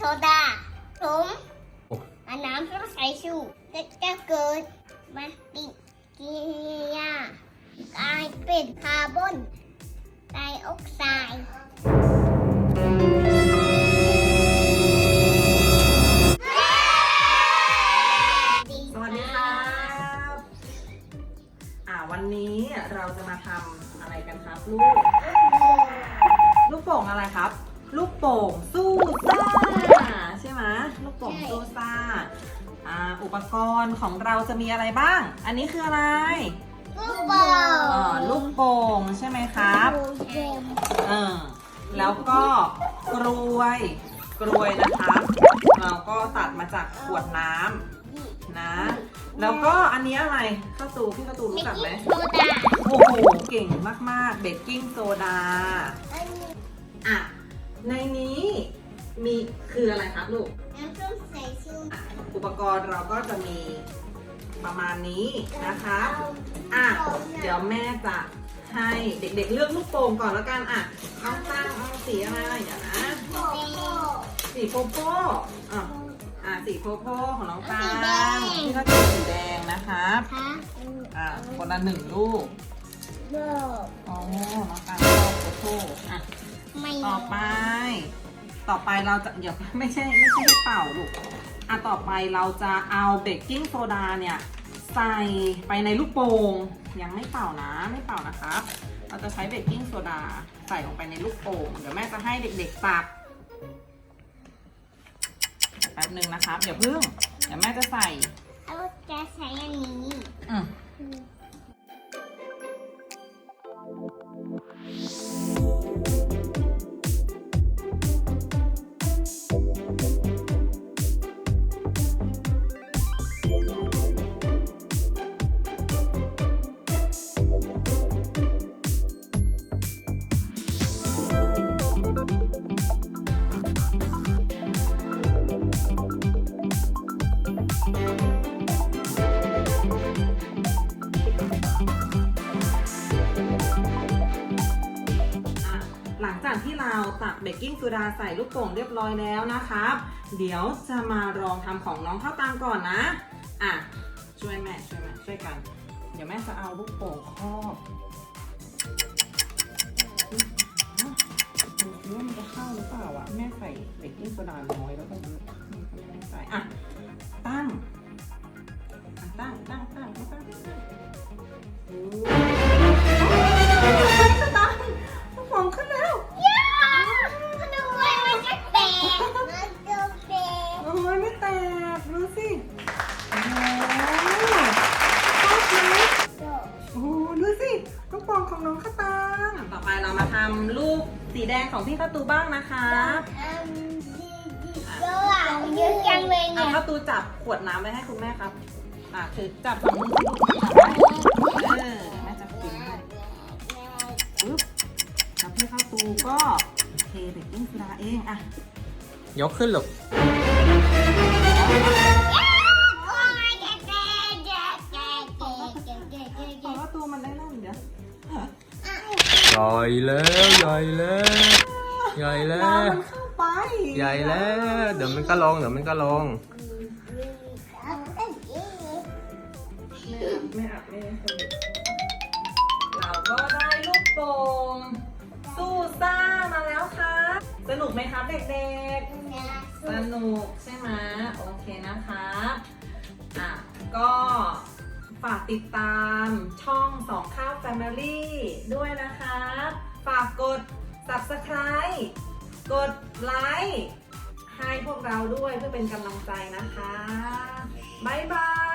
โซดาผมอันน้ำก็ใส่ชูจะจะเกิดมาติกิริยากลายเป็นคาร์บอนไดออกไซด์สวัสดีครับ อ่าวันนี้เราจะมาทำอะไรกันครับลูก ลูกโป่งอะไรครับ ลูกโป่งสู้ซ่าใช่ไหม ลูกโป่งสู้ซ่าอ่าอุปกรณ์ของเราจะมีอะไรบ้าง อันนี้คืออะไรลูกบอลเอ่อลูกโป่งใช่ไหมครับ เออแล้วก็กรวย กรวยนะครับเราก็ตัดมาจากขวดน้ำนะ แล้วก็อันนี้อะไรข้าวตูพี่ข้าวตูรู้จักไหมโซดาโอ้โหเก่งมากๆเบกกิ้งโซดาอันนี้ อะ ในนี้ มีคืออะไรครับลูก น้ำส้มสายชูอะอุปกรณ์เราก็จะมีประมาณนี้นะครับอะ เดี๋ยวแม่จะให้เด็กๆเลือกลูกโป่งก่อนแล้วกันอะน้องตั้งเอาสีอะไรเดี๋ยวนะสีโปโป้อะอะสีโปโป้ของน้องตังที่ก็จะสีแดงนะครับคะอะคนละหนึ่งลูกโบอ๋อน้องตังชอบโปโป้อะไม่ต่อไป ต่อไปเราจะเดี๋ยวไม่ใช่ไม่ใช่ให้เป่าลูกอะต่อไปเราจะเอาเบกกิ้งโซดาเนี่ย ใส่ไปในลูกโป่งยังไม่เป่านะไม่เป่านะครับเราจะใช้เบกกิ้งโซดาใส่ลงไปในลูกโป่งเดี๋ยวแม่จะให้เด็กๆตักแป๊บหนึ่งนะครับอย่าพึ่งเดี๋ยวแม่จะใส่เอาจะใช้อันนี้อืม จากที่เราตักเบกกิ้งโซดาใส่ลูกโป่งเรียบร้อยแล้วนะครับ เดี๋ยวจะมาลองทำของน้องข้าวตังก่อนนะ อะ ช่วยแม่ช่วยแม่ช่วยกัน เดี๋ยวแม่จะเอาลูกโป่งครอบดูสิว่ามันจะเข้าหรือเปล่าอะแม่ใส่เบกกิ้งโซดาน้อยแล้วก็ แตกดูสิ โอ้โหชอบไหมโอ้โหดูสิลูกโป่งของน้องข้าวตังต่อไปเรามาทำลูกสีแดงของพี่ข้าวตูบ้างนะคะอืมดีดีเยอะอะเยอะจังเลยเอาเนี่ยข้าวตูจับขวดน้ำไว้ให้คุณแม่ครับ อะถือจับสองมือสิลูกจับไว้เออแม่จะกินให้ปึ๊บแล้วพี่ข้าวตูก็เทเบกกิ้งโซดาเองอะ ยกขึ้นลูกขอว่าตัวมันได้แล้วเดี๋ยวใหญ่แล้วใหญ่แล้วใหญ่แล้น้ำว มันเข้าไปใหญ่แล้ว เดี๋ยวมันก็ลงเดี๋ยวมันก็ลง ไม่อาบไม่ได้สนิทเราก็ได้ลูกโป่ง สนุกไหมครับเด็กๆ สนุกใช่ไหมโอเคนะคะอะก็ฝากติดตามช่องสองข้าว Family ด้วยนะคะฝากกด subscribe กดไลค์ให้พวกเราด้วยเพื่อเป็นกำลังใจนะคะ บ๊ายบาย